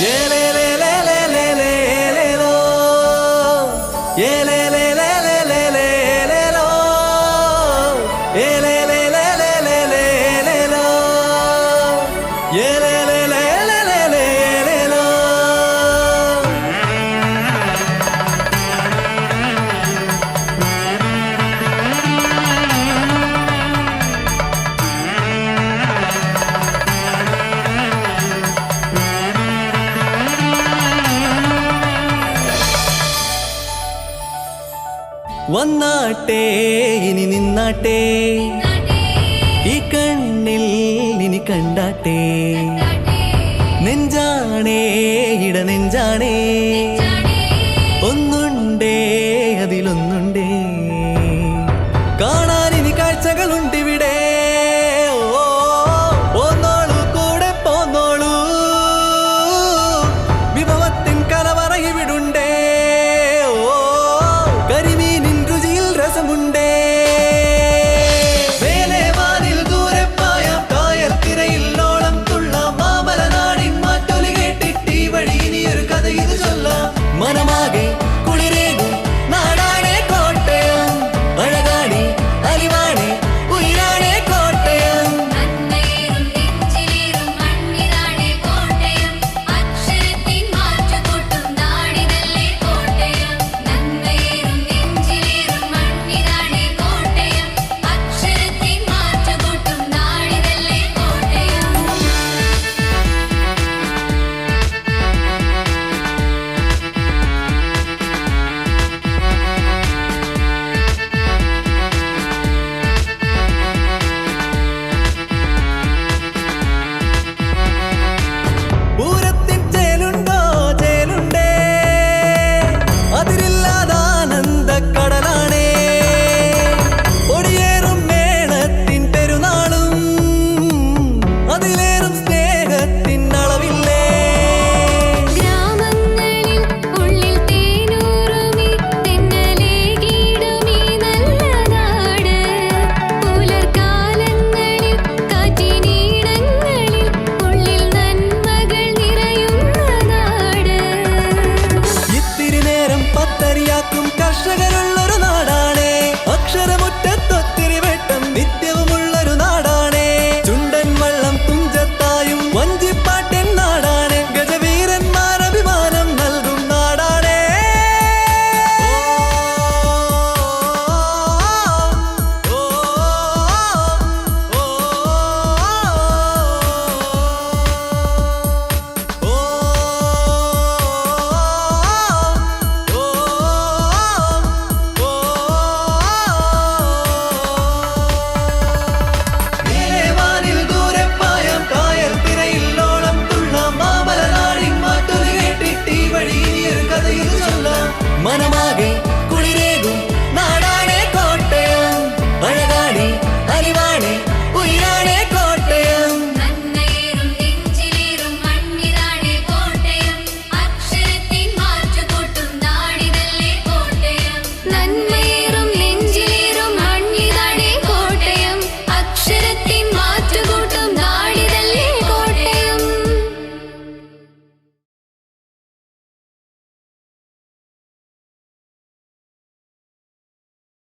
Yeah, yeah വന്നാട്ടെ ഇനി നിന്നാട്ടെ. ഈ കണ്ണിൽ ഇനി കണ്ടാട്ടെ. നെഞ്ചാണേ ഇട നെഞ്ചാണേ